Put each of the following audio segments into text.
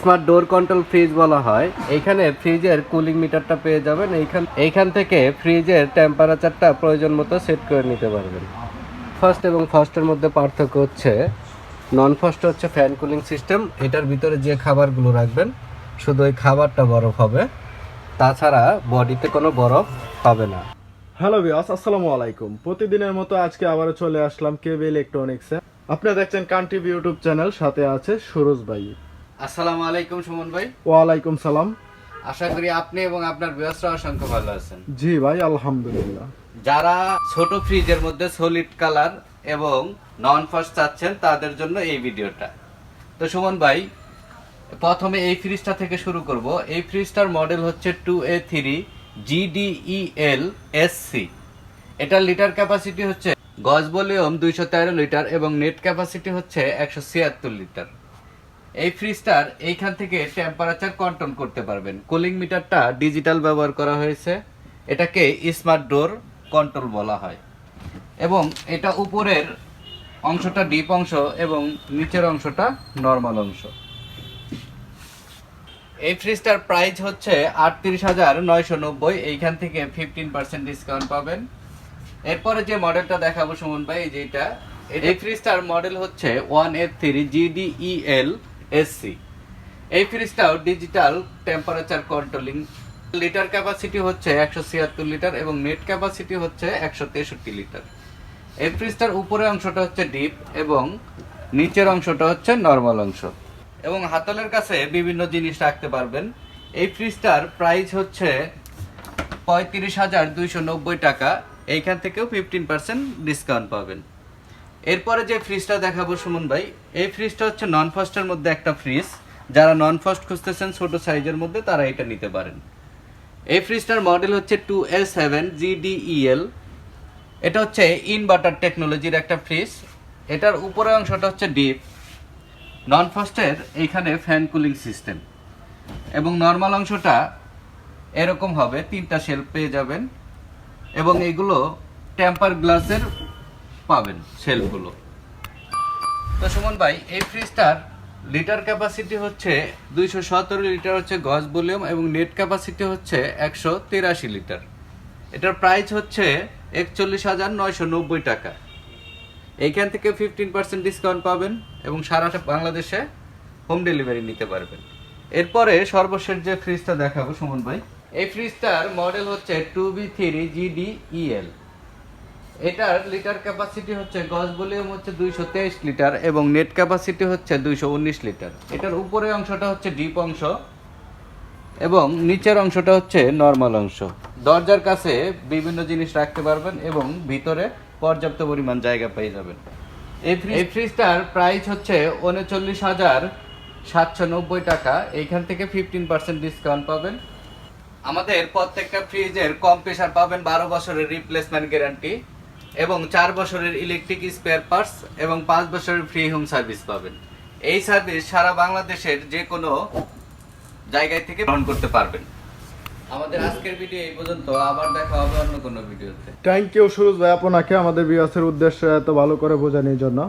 Smart ডোর control fridge বলা হয়। এইখানে ফ্রিজের কুলিং মিটারটা পেয়ে যাবেন। এইখান এইখান থেকে ফ্রিজের টেম্পারেচারটা প্রয়োজন মতো সেট করে নিতে পারবেন। ফার্স্ট এবং ফার্স্টের মধ্যে পার্থক্য হচ্ছে নন ফার্স্ট হচ্ছে ফ্যান কুলিং সিস্টেম এটার ভিতরে যে খাবারগুলো রাখবেন, শুধু ওই খাবারটা বরফ হবে। তাছাড়া বডিতে কোনো বরফ হবে না। হ্যালো বিয়াস আসসালামু আলাইকুম। প্রতিদিনের মতো আজকে আবারও চলে আসলাম কেবি ইলেকট্রনিক্সে আপনি দেখছেন কান্ট্রি ইউটিউব চ্যানেল সাথে আছে সুরজ ভাই। আসসালামু আলাইকুম সুমন ভাই। ওয়ালাইকুম সালাম। আশা করি আপনি এবং আপনার বৃহস্রা অসংখ্য ভালো আছেন। জি ভাই আলহামদুলিল্লাহ। যারা ছোট ফ্রিজের মধ্যে সলিড কালার এবং নন ফাস্ট চাচ্ছেন তাদের জন্য এই ভিডিওটা। তো সুমন ভাই প্রথমে এই ফ্রিজটা থেকে শুরু করব। এই ফ্রিজটার মডেল হচ্ছে two A three GDEL SC এটার লিটার ক্যাপাসিটি হচ্ছে গজ ভলিউম দুইশো তেরো লিটার এবং নেট ক্যাপাসিটি হচ্ছে একশো ছিয়াত্তর লিটার। এই ফ্রিজটার এইখান থেকে টেম্পারেচার কন্ট্রোল করতে পারবেন। কুলিং মিটারটা ডিজিটাল ব্যবহার করা হয়েছে। এটাকে স্মার্ট ডোর কন্ট্রোল বলা হয়। এবং এটা উপরের অংশটা ডিপ অংশ এবং নিচের অংশটা নর্মাল অংশ। এই ফ্রিজটার প্রাইস হচ্ছে আটত্রিশ হাজার নয়শো নব্বই। এইখান থেকে ফিফটিন পার্সেন্ট ডিসকাউন্ট পাবেন। এরপরে যে মডেলটা দেখাবো সুমন ভাই যেটা এই ফ্রিজটার মডেল হচ্ছে one F three GDEL SC. এই ফ্রিজটাও digital temperature controlling litre capacity হচ্ছে একশো ছিয়াত্তর লিটার এবং নেট ক্যাপাসিটি হচ্ছে একশো তেষট্টি লিটার। এই ফ্রিজটার উপরের অংশটা হচ্ছে ডিপ এবং নিচের অংশটা হচ্ছে নর্মাল অংশ। এবং হাতলের কাছে বিভিন্ন জিনিস রাখতে পারবেন। এই ফ্রিজটার প্রাইস হচ্ছে পঁয়ত্রিশ হাজার দুইশো নব্বই টাকা। এইখান থেকেও ফিফটিন পার্সেন্ট ডিসকাউন্ট পাবেন। এরপরে যে ফ্রিজটা দেখাবো সুমন ভাই, এই ফ্রিজটা হচ্ছে নন ফাস্টের মধ্যে একটা ফ্রিজ যারা নন ফাস্ট খুঁজতেছেন, ছোট সাইজের মধ্যে তারা এটা নিতে পারেন। এই ফ্রিজটার মডেল হচ্ছে টু এ সেভেন জিডিইএল এটা হচ্ছে ইনভার্টার টেকনোলজির একটা ফ্রিজ এটার উপরের অংশটা হচ্ছে ডিপ নন ফাস্টের এইখানে ফ্যান কুলিং সিস্টেম এবং নর্মাল অংশটা এরকম হবে, তিনটা শেলফ পেয়ে যাবেন। এবং এগুলো টেম্পার গ্লাসের পাবেন সেলগুলো। তো সুমন ভাই, এই ফ্রিজটার লিটার ক্যাপাসিটি হচ্ছে দুইশো সতেরো লিটার হচ্ছে গজ ভলিউম এবং নেট ক্যাপাসিটি হচ্ছে একশো তিরাশি লিটার। এটার প্রাইস হচ্ছে একচল্লিশ হাজার নয়শো নব্বই টাকা। এইখান থেকে ফিফটিন পার্সেন্ট ডিসকাউন্ট পাবেন এবং সারা বাংলাদেশে হোম ডেলিভারি নিতে পারবেন। এরপরে সর্বশেষ যে ফ্রিজটা দেখাবো সুমন ভাই, এই ফ্রিজটার মডেল হচ্ছে টু বি থ্রি জিডিইএল এটার লিটার ক্যাপাসিটি হচ্ছে গজ ভলিউম হচ্ছে দুইশো তেইশ লিটার এবং নেট ক্যাপাসিটি হচ্ছে দুইশো উনিশ লিটার। এটার উপরের অংশটা হচ্ছে ডিপ অংশ এবং নিচের অংশটা হচ্ছে নর্মাল অংশ। দরজার কাছে বিভিন্ন জিনিস রাখতে পারবেন এবং ভিতরে পর্যাপ্ত পরিমাণ জায়গা পেয়ে যাবেন। এই এই ফ্রিজটার প্রাইস হচ্ছে উনচল্লিশ হাজার সাতশো নব্বই টাকা। এইখান থেকে ফিফটিন পার্সেন্ট ডিসকাউন্ট পাবেন। আমাদের প্রত্যেকটা ফ্রিজের কম পাবেন বারো বছরের রিপ্লেসমেন্ট গ্যারান্টি এবং চার বছরের ইলেকট্রিক স্পেয়ার পার্টস এবং পাঁচ বছরের ফ্রি হোম সার্ভিস পাবেন। এই সার্ভিস সারা বাংলাদেশের যে কোনো জায়গায় থেকে গ্রহণ করতে পারবেন। আমাদের আজকের ভিডিও এই পর্যন্ত। আবার দেখা হবে অন্য কোনো ভিডিওতে থ্যাংক ইউ সুরজ ভাই, আপনাকে, আমাদের বিয়াসের উদ্দেশ্যে এত ভালো করে বোঝানোর জন্য।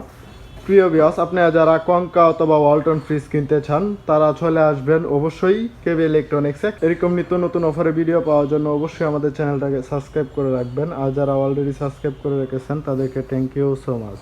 প্রিয় বিয়াস আপনি যারা কঙ্কা অথবা ওয়ালটন ফ্রিজ কিনতে চান, তারা চলে আসবেন অবশ্যই কেবি ইলেকট্রনিক্সে এরকম নিত্য নতুন অফারে ভিডিও পাওয়ার জন্য অবশ্যই আমাদের চ্যানেলটাকে সাবস্ক্রাইব করে রাখবেন। আর যারা অলরেডি সাবস্ক্রাইব করে রেখেছেন, তাদেরকে থ্যাংক ইউ সো মাচ